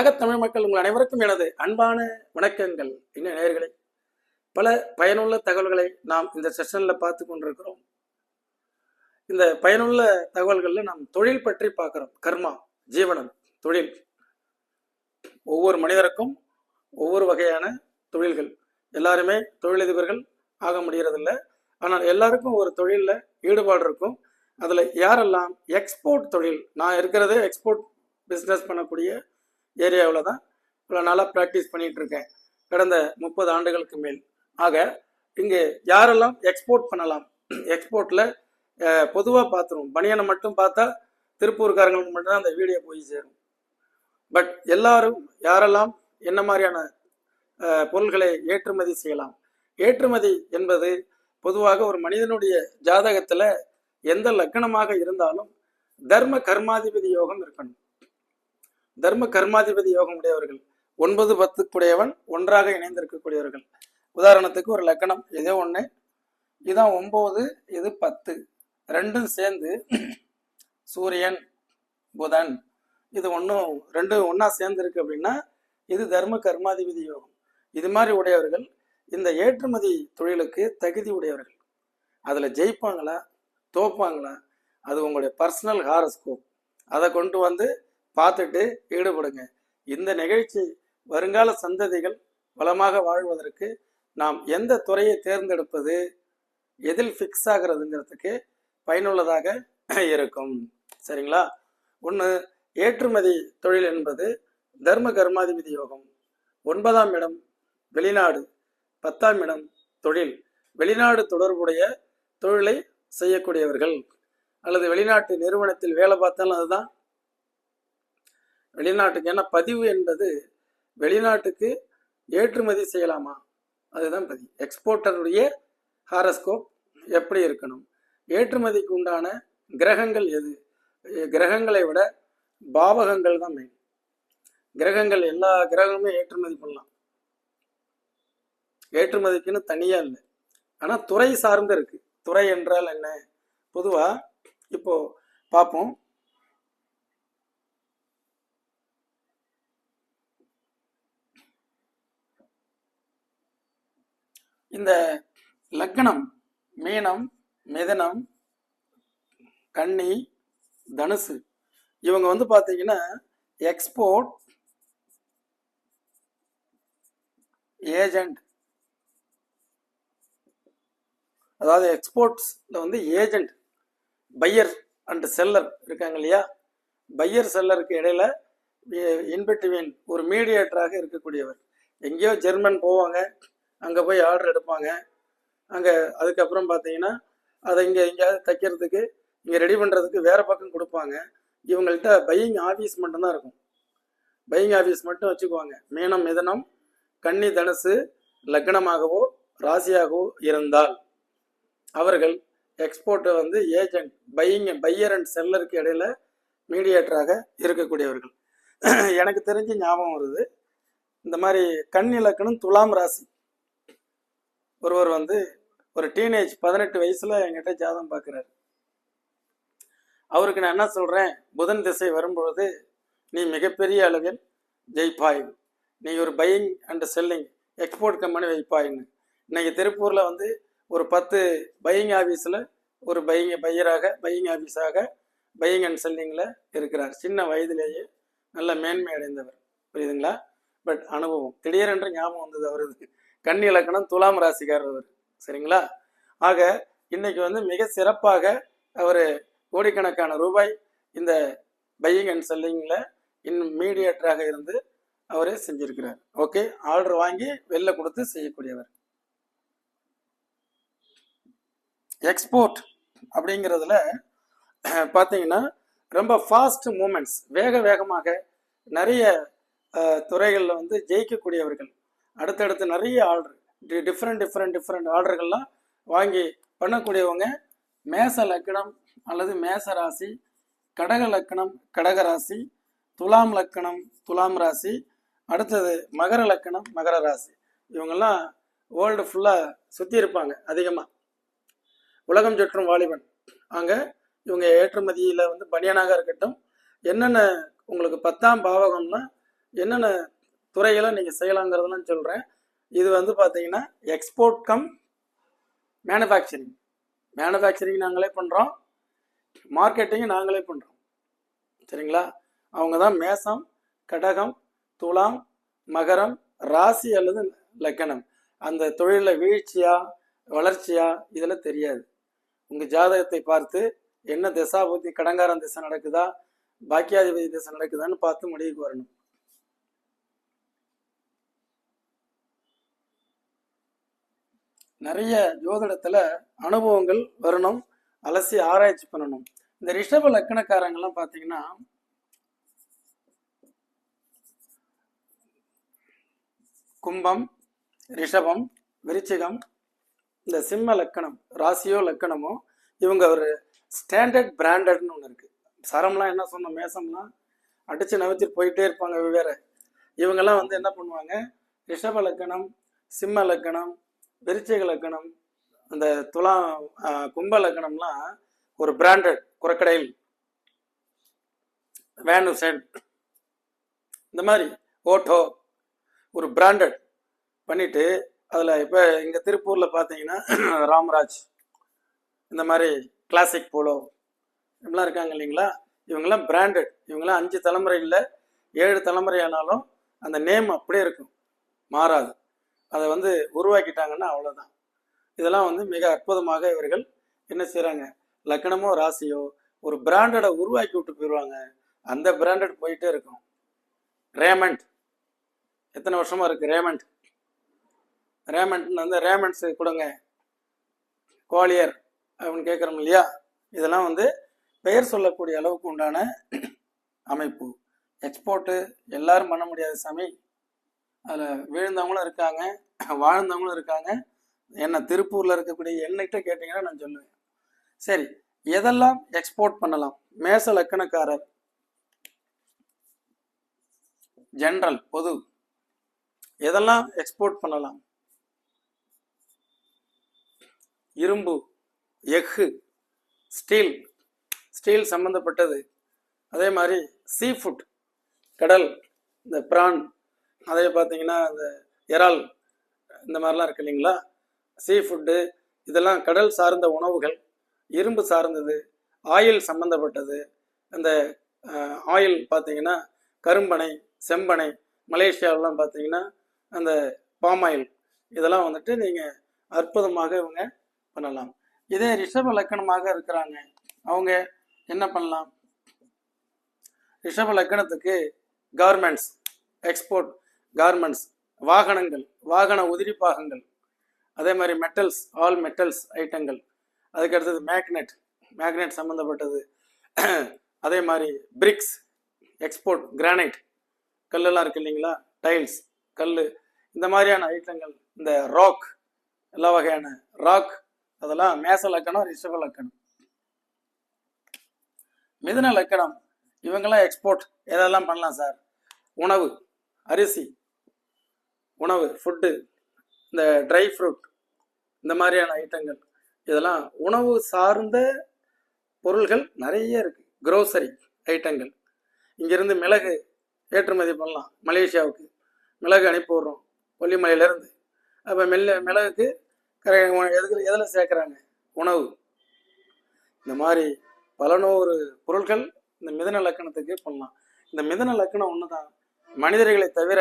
உலகத் தமிழ் மக்கள் உங்கள் அனைவருக்கும் எனது அன்பான வணக்கங்கள். என்ன நேயர்களே? பல பயனுள்ள தகவல்களை நாம் இந்த செஷன்ல பார்த்து கொண்டிருக்கிறோம். இந்த பயனுள்ள தகவல்கள்ல நாம் தொழில் பற்றி பார்க்கிறோம். கர்மா ஜீவனம் தொழில். ஒவ்வொரு மனிதருக்கும் ஒவ்வொரு வகையான தொழில்கள். எல்லாருமே தொழிலதிபர்கள் ஆக முடியறதில்ல. ஆனால் எல்லாருக்கும் ஒரு தொழிலில் ஈடுபாடு இருக்கும். அதில் யாரெல்லாம் எக்ஸ்போர்ட் தொழில் நான் இருக்கிறதே எக்ஸ்போர்ட் பிஸ்னஸ் பண்ணக்கூடிய ஏரியாவில் தான் இவ்வளோ நாளாக ப்ராக்டிஸ் பண்ணிகிட்டு இருக்கேன் கடந்த முப்பது ஆண்டுகளுக்கு மேல். ஆக இங்கே யாரெல்லாம் எக்ஸ்போர்ட் பண்ணலாம்? எக்ஸ்போர்ட்டில் பொதுவாக பார்த்துருவோம் பனியனை மட்டும் பார்த்தா திருப்பூர்காரங்களுக்கு மட்டும்தான் அந்த வீடியோ போய் சேரும். பட் எல்லாரும் யாரெல்லாம் என்ன மாதிரியான பொருள்களை ஏற்றுமதி செய்யலாம்? ஏற்றுமதி என்பது பொதுவாக ஒரு மனிதனுடைய ஜாதகத்தில் எந்த லக்கணமாக இருந்தாலும் தர்ம கர்மாதிபதி யோகம் இருக்கணும். தர்ம கர்மாதிபதி யோகம் உடையவர்கள். ஒன்பது பத்துக்குடையவன் ஒன்றாக இணைந்திருக்கக்கூடியவர்கள். உதாரணத்துக்கு ஒரு லக்கணம் இதே ஒன்று இதான் ஒம்பது இது பத்து. ரெண்டும் சேர்ந்து சூரியன் புதன். இது ஒன்றும் ரெண்டும் ஒன்றா சேர்ந்துருக்கு அப்படின்னா இது தர்ம கர்மாதிபதி யோகம். இது மாதிரி உடையவர்கள் இந்த ஏற்றுமதி தொழிலுக்கு தகுதி உடையவர்கள். அதில் ஜெயிப்பாங்களா? தோப்பாங்களா? அது உங்களுடைய பர்சனல் ஹாரஸ்கோப் அதை கொண்டு வந்து பார்த்துட்டு ஈடுபடுங்க. இந்த நிகழ்ச்சி வருங்கால சந்ததிகள் வளமாக வாழ்வதற்கு நாம் எந்த துறையை தேர்ந்தெடுப்பது எதில் ஃபிக்ஸ் ஆகிறதுங்கிறதுக்கு பயனுள்ளதாக இருக்கும். சரிங்களா? ஒன்று ஏற்றுமதி தொழில் என்பது தர்ம கர்மாதிபதி யோகம். ஒன்பதாம் இடம் வெளிநாடு. பத்தாம் இடம் தொழில். வெளிநாடு தொடர்புடைய தொழிலை செய்யக்கூடியவர்கள். அல்லது வெளிநாட்டு நிறுவனத்தில் வேலை பார்த்தாலும் அதுதான் வெளிநாட்டுக்கு ஏன்னா பதிவு என்பது வெளிநாட்டுக்கு ஏற்றுமதி செய்யலாமா? அதுதான் பதிவு. எக்ஸ்போர்ட்டருடைய ஹாரஸ்கோப் எப்படி இருக்கணும்? ஏற்றுமதிக்கு உண்டான கிரகங்கள் எது? கிரகங்களை விட பாவகங்கள் தான் மெயின் கிரகங்கள் எல்லா கிரகமுமே ஏற்றுமதி பண்ணலாம். ஏற்றுமதிக்குன்னு தனியாக இல்லை. ஆனால் துறை சார்ந்து இருக்கு. துறை என்றால் என்ன? பொதுவாக இப்போ பார்ப்போம். இந்த லக்னம் மீனம் மிதனம் கன்னி தனுசு. இவங்க வந்து பார்த்தீங்கன்னா எக்ஸ்போர்ட் ஏஜெண்ட் அதாவது எக்ஸ்போர்ட்ஸில் வந்து ஏஜெண்ட் பையர் அண்ட் செல்லர் இருக்காங்க இல்லையா? பையர் செல்லருக்கு இடையில eh, இன்பிட்வீன் ஒரு மீடியேட்டராக இருக்கக்கூடியவர். எங்கேயோ ஜெர்மன் போவாங்க அங்கே போய் ஆர்டர் எடுப்பாங்க. அங்கே அதுக்கப்புறம் பார்த்தீங்கன்னா அதை இங்கே எங்கேயாவது தைக்கிறதுக்கு இங்கே ரெடி பண்ணுறதுக்கு வேறு பக்கம் கொடுப்பாங்க. இவங்கள்ட்ட பையிங் ஆஃபீஸ் மட்டும்தான் இருக்கும். பையிங் ஆஃபீஸ் மட்டும் வச்சுக்குவாங்க. மீனம் மிதனம் கன்னி தனுசு லக்னமாகவோ ராசியாகவோ இருந்தால் அவர்கள் எக்ஸ்போர்ட்டை வந்து ஏஜென்ட் பையிங் பையர் அண்ட் செல்லருக்கு இடையில மீடியேட்டராக இருக்கக்கூடியவர்கள். எனக்கு தெரிஞ்ச ஞாபகம் வருது. இந்த மாதிரி கண் இலக்கணம் துலாம் ராசி. ஒருவர் வந்து ஒரு டீனேஜ் பதினெட்டு வயசுல என்கிட்ட ஜாதகம் பார்க்குறாரு. அவருக்கு நான் என்ன சொல்கிறேன் புதன் திசை வரும்பொழுது நீ மிகப்பெரிய அளவில் ஜெயிப்பாய். நீ ஒரு buying and selling export company வைப்பாயின்னு இன்னைக்கு திருப்பூரில் வந்து ஒரு பத்து பையிங் ஆஃபீஸில் ஒரு பையிங் பையராக பையிங் ஆஃபீஸாக பையிங் அண்ட் செல்லிங்கில் இருக்கிறார். சின்ன வயதிலேயே நல்ல மேன்மை அடைந்தவர். புரியுதுங்களா? பட் அனுபவம். திடீரென்று ஞாபகம் வந்தது அவரது. கன்னி இலக்கணம் துலாம் ராசிக்காரர் அவர். சரிங்களா? ஆக இன்னைக்கு வந்து மிக சிறப்பாக அவர் கோடிக்கணக்கான ரூபாய் இந்த பையிங் அண்ட் செல்லிங்கில் இன் மீடியேட்டராக இருந்து அவரே செஞ்சிருக்கிறார். ஓகே ஆர்டர் வாங்கி வெளில கொடுத்து செய்யக்கூடியவர். எக்ஸ்போர்ட் அப்படிங்கிறதுல பார்த்தீங்கன்னா ரொம்ப ஃபாஸ்ட் மூமெண்ட்ஸ் வேக வேகமாக நிறைய துறைகளில் வந்து ஜெயிக்கக்கூடியவர்கள். அடுத்தடுத்து நிறைய ஆர்டர் டிஃப்ரெண்ட் டிஃப்ரெண்ட் டிஃப்ரெண்ட் ஆர்டர்கள்லாம் வாங்கி பண்ணக்கூடியவங்க. மேச லக்கணம் அல்லது மேச ராசி கடக லக்கணம் கடக ராசி துலாம் லக்கணம் துலாம் ராசி அடுத்தது மகர லக்கணம் மகர ராசி. இவங்கெல்லாம் வேர்ல்டு ஃபுல்லாக சுற்றி இருப்பாங்க அதிகமாக உலகம் சுற்றும் வாலிபன். அங்கே இவங்க ஏற்றுமதியில் வந்து பனியனாக இருக்கட்டும். என்னென்ன உங்களுக்கு பத்தாம் பாவகம்னா என்னென்ன துறைகளை நீங்கள் செய்யலாங்கிறதெல்லாம் சொல்கிறேன் இது வந்து பார்த்தீங்கன்னா எக்ஸ்போர்ட் கம் மேனுஃபேக்சரிங் மேனுஃபேக்சரிங் நாங்களே பண்ணுறோம் மார்க்கெட்டிங் நாங்களே பண்ணுறோம் சரிங்களா? அவங்க தான் மேசம் கடகம் துலாம் மகரம் ராசி அல்லது லக்கணம். அந்த தொழிலில் வீழ்ச்சியா வளர்ச்சியா இதெல்லாம் தெரியாது. உங்கள் ஜாதகத்தை பார்த்து என்ன திசாபுத்தி கடங்காரம் திசை நடக்குதா பாக்கியாதிபதி திசை நடக்குதான்னு பார்த்து முடிவுக்கு வரணும். நிறைய ஜோதிடத்துல அனுபவங்கள் வரணும் அலசி ஆராய்ச்சி பண்ணணும். இந்த ரிஷப லக்கணக்காரங்கெல்லாம் பார்த்தீங்கன்னா கும்பம் ரிஷபம் விருச்சிகம் இந்த சிம்ம லக்கணம் ராசியோ லக்கணமோ இவங்க ஒரு ஸ்டாண்டர்ட் பிராண்டட்னு ஒன்று இருக்கு. சரம்லாம் என்ன சொன்னோம் மேசம்லாம் அடிச்சு நகர்த்திட்டு போயிட்டே இருப்பாங்க வெவ்வேறு இவங்கெல்லாம் வந்து என்ன பண்ணுவாங்க ரிஷப லக்கணம் சிம்ம லக்கணம் விருச்சிக லக்கணம் அந்த துலா கும்ப லக்கணம்லாம் ஒரு பிராண்டட் குரக்கடையில். வேனு சென் இந்த மாதிரி ஓட்டோ ஒரு பிராண்டட் பண்ணிட்டு அதில் இப்போ இங்கே திருப்பூரில் பார்த்தீங்கன்னா ராமராஜ் இந்த மாதிரி கிளாசிக் போலோ இவங்களாம் இருக்காங்க இல்லைங்களா? இவங்கெல்லாம் பிராண்டட் இவங்கெல்லாம் அஞ்சு தலைமுறை இல்லை ஏழு தலைமுறை ஆனாலும் அந்த நேம் அப்படியே இருக்கும். மாறாது. அதை வந்து உருவாக்கிட்டாங்கன்னா அவ்வளோதான் இதெல்லாம் வந்து மிக அற்புதமாக இவர்கள் என்ன செய்கிறாங்க லக்கணமோ ராசியோ ஒரு பிராண்டடை உருவாக்கி விட்டு போயிடுவாங்க அந்த பிராண்டட் போயிட்டே இருக்கும். ரேமண்ட் எத்தனை வருஷமா இருக்கு ரேமண்ட் ரேமண்ட் வந்து ரேமண்ட்ஸ் கொடுங்க. குவாலியர் அப்படின்னு கேட்குறோம் இல்லையா? இதெல்லாம் வந்து பெயர் சொல்லக்கூடிய அளவுக்கு உண்டான அமைப்பு. எக்ஸ்போர்ட்டு எல்லாரும் பண்ண முடியாது சாமி. அதில் விழுந்தவங்களும் இருக்காங்க வாழ்ந்தவங்களும் இருக்காங்க. என்ன திருப்பூரில் இருக்கக்கூடிய என்கிட்ட கேட்டிங்கன்னா நான் சொல்லுவேன். சரி எதெல்லாம் எக்ஸ்போர்ட் பண்ணலாம்? மேச லக்கணக்காரர். ஜென்ரல் பொது. எதெல்லாம் எக்ஸ்போர்ட் பண்ணலாம்? இரும்பு எஃகு ஸ்டீல் ஸ்டீல் சம்மந்தப்பட்டது அதே மாதிரி சீ ஃபுட் கடல் இந்த பிரான் அதே பார்த்தீங்கன்னா அந்த இறால் இந்த மாதிரிலாம் இருக்கு இல்லைங்களா? சீ ஃபுட்டு இதெல்லாம் கடல் சார்ந்த உணவுகள் இரும்பு சார்ந்தது ஆயில் சம்மந்தப்பட்டது அந்த ஆயில் பார்த்தீங்கன்னா கரும்பனை செம்பனை மலேசியாவெலாம் பார்த்தீங்கன்னா அந்த பாம் ஆயில் இதெல்லாம் வந்துட்டு நீங்கள் அற்புதமாக இவங்க பண்ணலாம். இதே ரிஷப லக்கணமாக இருக்கிறாங்க. அவங்க என்ன பண்ணலாம்? ரிஷப லக்கணத்துக்கு கார்மெண்ட்ஸ் எக்ஸ்போர்ட் கார்மெண்ட்ஸ் வாகனங்கள் வாகன உதிரி பாகங்கள் அதே மாதிரி மெட்டல்ஸ் ஆல் மெட்டல்ஸ் ஐட்டங்கள் அதுக்கு அடுத்தது மேக்னெட் மேக்னெட் சம்மந்தப்பட்டது அதே மாதிரி பிரிக்ஸ் எக்ஸ்போர்ட் கிரானைட் கல்லெல்லாம் இருக்கு இல்லைங்களா? டைல்ஸ் கல் இந்த மாதிரியான ஐட்டங்கள் இந்த ராக் எல்லா வகையான ராக் அதெல்லாம் மேச லக்கணம் ரிஷப லக்கணம். மிதுன லக்கணம் இவங்கெல்லாம் எக்ஸ்போர்ட் எதெல்லாம் பண்ணலாம் சார் உணவு அரிசி உணவு ஃபுட்டு இந்த ட்ரை ஃப்ரூட் இந்த மாதிரியான ஐட்டங்கள் இதெல்லாம் உணவு சார்ந்த பொருள்கள் நிறைய இருக்கு. க்ரோசரி ஐட்டங்கள் இங்கிருந்து மிளகு ஏற்றுமதி பண்ணலாம். மலேசியாவுக்கு மிளகு அனுப்பி விடுறோம். கொல்லிமலையிலேருந்து. அப்போ மெல்ல மிளகுக்கு எதுக்கு எதில் சேர்க்குறாங்க? உணவு. இந்த மாதிரி பல நூறு பொருட்கள் இந்த மிதன லக்கணத்துக்கு பண்ணலாம் இந்த மிதன லக்கணம் ஒன்று தான் மனிதர்களை தவிர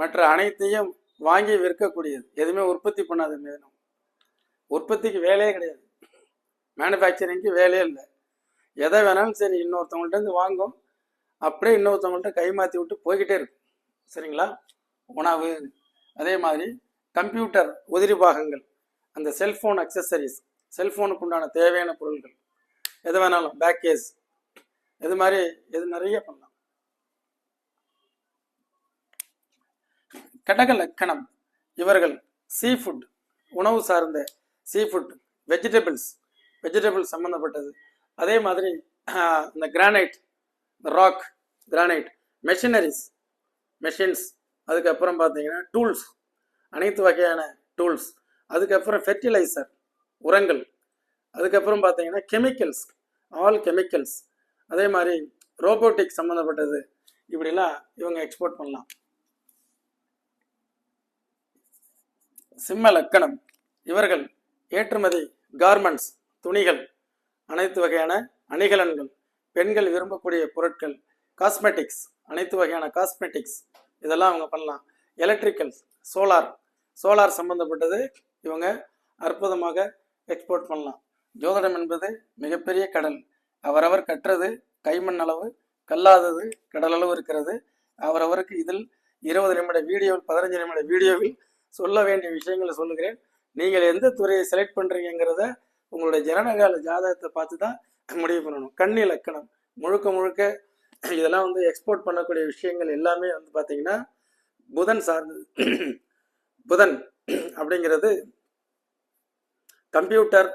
மற்ற அனைத்தையும் வாங்கி விற்கக்கூடியது. எதுவுமே உற்பத்தி பண்ணாத மிதனம் உற்பத்திக்கு வேலையே கிடையாது. மேனுஃபேக்சரிங்க்கு வேலையே இல்லை. எதை வேணாலும் சரி இன்னொருத்தவங்கள்ட்ட இருந்து வாங்கும். அப்படியே இன்னொருத்தவங்கள்ட்ட கை மாற்றி விட்டு போய்கிட்டே இருக்கும். சரிங்களா? உணவு அதே மாதிரி கம்ப்யூட்டர் உதிரி பாகங்கள் அந்த செல்ஃபோன் அக்சசரிஸ் செல்ஃபோனுக்கு உண்டான தேவையான பொருட்கள் எது வேணாலும் பேக்கேஜ் இது மாதிரி இது நிறைய பண்ணலாம். கடக லக்கணம். இவர்கள் சீ ஃபுட் உணவு சார்ந்த சீ ஃபுட் வெஜிடபிள்ஸ் வெஜிடபிள்ஸ் சம்மந்தப்பட்டது அதே மாதிரி இந்த கிரானைட் இந்த ராக் கிரானைட் மெஷினரிஸ் மெஷின்ஸ் அதுக்கப்புறம் பார்த்தீங்கன்னா டூல்ஸ் அனைத்து வகையான டூல்ஸ் அதுக்கப்புறம் ஃபெர்டிலைசர் உரங்கள். அதுக்கப்புறம் பார்த்தீங்கன்னா கெமிக்கல்ஸ் ஆல் கெமிக்கல்ஸ் அதே மாதிரி ரோபோட்டிக் சம்மந்தப்பட்டது இப்படிலாம் இவங்க எக்ஸ்போர்ட் பண்ணலாம். சிம்ம லக்கணம். இவர்கள் ஏற்றுமதி கார்மெண்ட்ஸ் துணிகள் அனைத்து வகையான அணிகலன்கள். பெண்கள் விரும்பக்கூடிய பொருட்கள் காஸ்மெட்டிக்ஸ் அனைத்து வகையான காஸ்மெட்டிக்ஸ் இதெல்லாம் அவங்க பண்ணலாம். எலக்ட்ரிக்கல்ஸ் சோலார் சோலார் சம்பந்தப்பட்டது இவங்க அற்புதமாக எக்ஸ்போர்ட் பண்ணலாம். ஜோதிடம் என்பது மிகப்பெரிய கடல். அவரவர் கற்றது கைமண் அளவு கல்லாதது கடலளவு இருக்கிறது. அவரவருக்கு இதில் இருபது நிமிட வீடியோவில் பதினஞ்சு நிமிட வீடியோவில் சொல்ல வேண்டிய விஷயங்களை சொல்லுகிறேன். நீங்கள் எந்த துறையை செலக்ட் பண்றீங்கிறத உங்களுடைய ஜனனகால ஜாதகத்தை பார்த்து தான் முடிவு பண்ணணும். கண்ணி லக்கணம் முழுக்க முழுக்க இதெல்லாம் வந்து எக்ஸ்போர்ட் பண்ணக்கூடிய விஷயங்கள் எல்லாமே வந்து பார்த்தீங்கன்னா புதன் சார்ந்தது. புதன் அப்படிங்கிறது கம்ப்யூட்டர்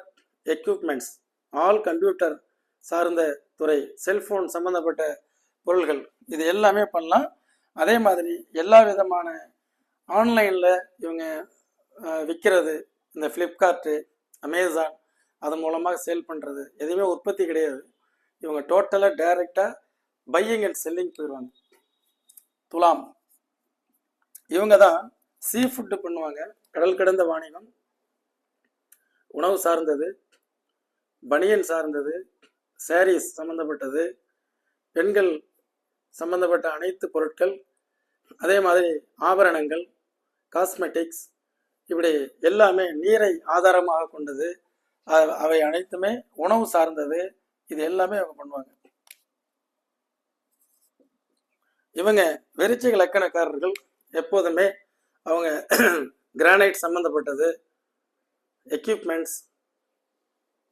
எக்யூப்மெண்ட்ஸ் ஆல் கம்ப்யூட்டர் சார்ந்த துறை. செல்போன் சம்பந்தப்பட்ட பொருள்கள். இது எல்லாமே பண்ணலாம். அதே மாதிரி எல்லா விதமான ஆன்லைனில் இவங்க விற்கிறது இந்த ஃப்ளிப்கார்ட்டு அமேசான் அது மூலமாக சேல் பண்ணுறது எதுவுமே உற்பத்தி கிடையாது. இவங்க டோட்டலாக டைரெக்டாக பையிங் அண்ட் செல்லிங் போயிடுவாங்க துலாம் இவங்க தான் சீ ஃபுட்டு பண்ணுவாங்க. கடல் கடந்த வாணிகம் உணவு சார்ந்தது பனியன் சார்ந்தது சாரீஸ் சம்மந்தப்பட்டது பெண்கள் சம்மந்தப்பட்ட அனைத்து பொருட்கள் அதே மாதிரி ஆபரணங்கள் காஸ்மெட்டிக்ஸ் இப்படி எல்லாமே நீரை ஆதாரமாக கொண்டது. அவை அனைத்துமே உணவு சார்ந்தது. இது எல்லாமே அவங்க பண்ணுவாங்க. இவங்க வெறிச்சை இலக்கணக்காரர்கள் எப்போதுமே அவங்க கிரானைட் சம்பந்தப்பட்டது எக்யூப்மெண்ட்ஸ்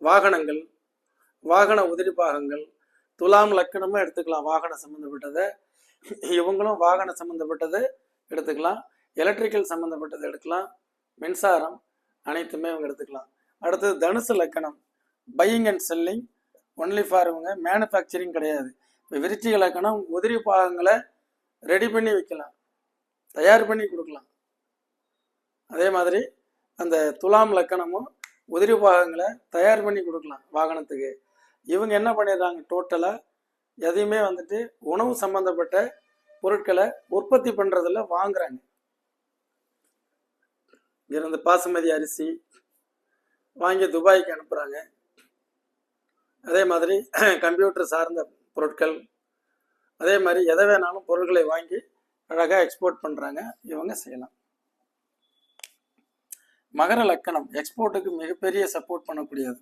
வாகனங்கள் வாகன உதிரி பாகங்கள் துலாம் லக்கணமும் எடுத்துக்கலாம். வாகனம் சம்மந்தப்பட்டதை இவங்களும் வாகனம் சம்மந்தப்பட்டதை எடுத்துக்கலாம். எலக்ட்ரிக்கல் சம்மந்தப்பட்டதை எடுக்கலாம். மின்சாரம் அனைத்துமே இவங்க எடுத்துக்கலாம். அடுத்தது தனுசு லக்கணம் buying and selling only for இவங்க. மேனுஃபேக்சரிங் கிடையாது. இப்போ விருச்சிக லக்கணம் உதிரி பாகங்களை ரெடி பண்ணி விற்கலாம் தயார் பண்ணி கொடுக்கலாம். அதே மாதிரி அந்த துலாம் லக்கணமும் உதிரி பாகங்களை தயார் பண்ணி கொடுக்கலாம் வாகனத்துக்கு. இவங்க என்ன பண்ணிடுறாங்க? டோட்டலாக எதையுமே வந்துட்டு உணவு சம்பந்தப்பட்ட பொருட்களை உற்பத்தி பண்ணுறதில் வாங்குறாங்க. இங்கிருந்து பாசுமதி அரிசி வாங்கி துபாய்க்கு அனுப்புகிறாங்க அதே மாதிரி கம்ப்யூட்டர் சார்ந்த பொருட்கள் அதே மாதிரி எதை வேணாலும் பொருட்களை வாங்கி அழகாக எக்ஸ்போர்ட் பண்ணுறாங்க இவங்க செய்யலாம். மகர லக்கணம் எக்ஸ்போர்ட்டுக்கு மிகப்பெரிய சப்போர்ட் பண்ணக்கூடியது.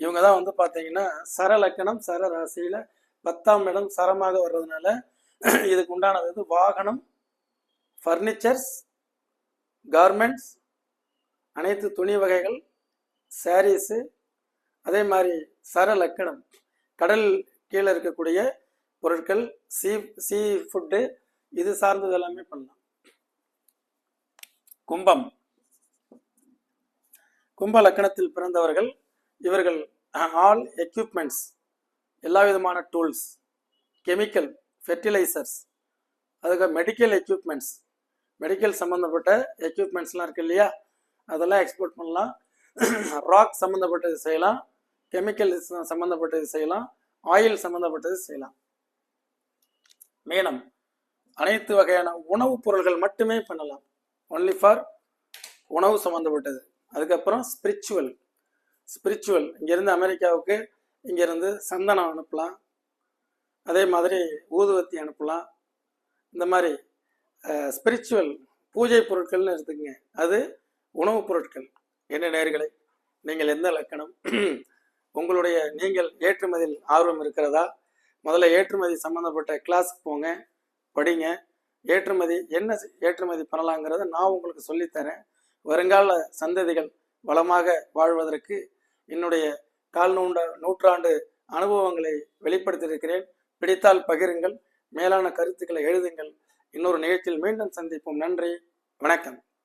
இவங்க தான் வந்து பார்த்தீங்கன்னா சர லக்கணம் சர ராசியில் பத்தாம் இடம் சரமாக வர்றதுனால இதுக்கு உண்டானது வந்து வாகனம் ஃபர்னிச்சர்ஸ் கார்மெண்ட்ஸ் அனைத்து துணி வகைகள் சாரீஸு அதே மாதிரி சர லக்கணம் கடல் கீழே இருக்கக்கூடிய பொருட்கள் சீ சீ ஃபுட்டு இது சார்ந்தது எல்லாமே பண்ணலாம். கும்பம். கும்ப லக்கணத்தில் பிறந்தவர்கள் இவர்கள் ஆல் எக்யூப்மெண்ட்ஸ் எல்லா விதமான டூல்ஸ் கெமிக்கல் ஃபெர்டிலைசர்ஸ் அதுக்கு மெடிக்கல் எக்யூப்மெண்ட்ஸ் மெடிக்கல் சம்மந்தப்பட்ட எக்யூப்மெண்ட்ஸ்லாம் இருக்கு இல்லையா? அதெல்லாம் எக்ஸ்போர்ட் பண்ணலாம். ராக் சம்மந்தப்பட்டது செய்யலாம். கெமிக்கல் சம்மந்தப்பட்டது செய்யலாம். ஆயில் சம்மந்தப்பட்டது செய்யலாம். மீனம் அனைத்து வகையான உணவுப் பொருள்கள் மட்டுமே பண்ணலாம். ஒன்லி ஃபார் உணவு சம்மந்தப்பட்டது அதுக்கப்புறம் ஸ்பிரிச்சுவல் ஸ்பிரிச்சுவல் இங்கேருந்து அமெரிக்காவுக்கு இங்கேருந்து சந்தனம் அனுப்பலாம். அதே மாதிரி ஊதுவத்தி அனுப்பலாம். இந்த மாதிரி ஸ்பிரிச்சுவல் பூஜை பொருட்கள்னு எடுத்துக்கங்க. அது உணவுப் பொருட்கள். என்ன நேர்களை நீங்கள் எந்த லக்கணம்? உங்களுடைய நீங்கள் ஏற்றுமதியில் ஆர்வம் இருக்கிறதா? முதல்ல ஏற்றுமதி சம்மந்தப்பட்ட கிளாஸுக்கு போங்க படிங்க. ஏற்றுமதி என்ன ஏற்றுமதி பண்ணலாங்கிறத நான் உங்களுக்கு சொல்லித்தரேன். வருங்கால சந்ததிகள் வளமாக வாழ்வதற்கு என்னுடைய கால் நூண்ட நூற்றாண்டு அனுபவங்களை வெளிப்படுத்தியிருக்கிறேன். பிடித்தால் பகிருங்கள் மேலான கருத்துக்களை எழுதுங்கள். இன்னொரு நிகழ்ச்சியில் மீண்டும் சந்திப்போம். நன்றி. வணக்கம்.